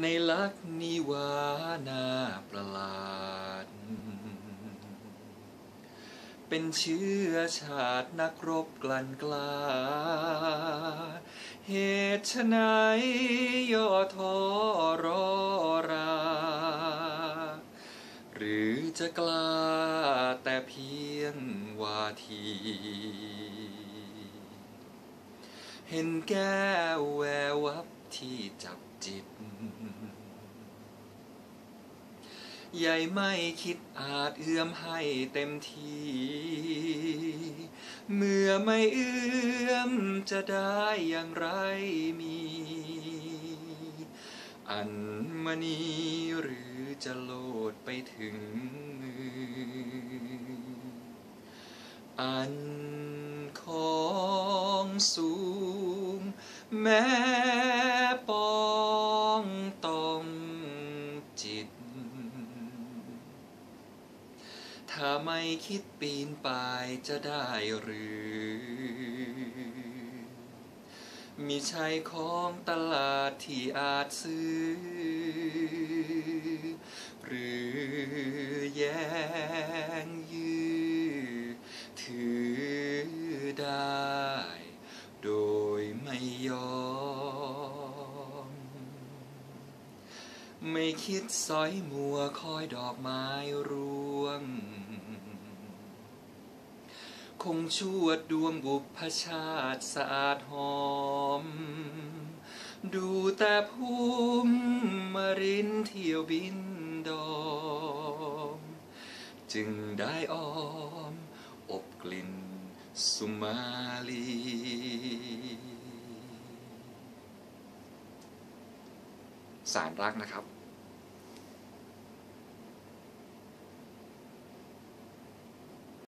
ในลักนิวานาประหลาด เป็นเชื้อชาตินักรบกลั่นกล้า เหตุไฉนย่อท้อรอรา หรือจะกล้าแต่เพียงวาที เห็นแก้วแวววับที่จับจิต ใหญ่ไม่คิดอาจเอื้อมให้เต็มทีเมื่อไม่เอื้อมจะได้อย่างไรมี อันมณีหรือจะโลดไปถึงมือ อันของสู แม้ปองต้องจิต ถ้าไม่คิดปีนป่ายจะได้หรือมีใช่ของตลาดที่อาจซื้อ หรือแย่งยื้อถือได้ ไม่คิดสอยมัวคอยดอกไม้ร่วง คงชวดดวงบุพชาติสะอาดหอม ดูแต่ภูมิมรินเที่ยวบินดอม จึงได้ออม อบกลิ่นสุมาลี สารรักนะครับ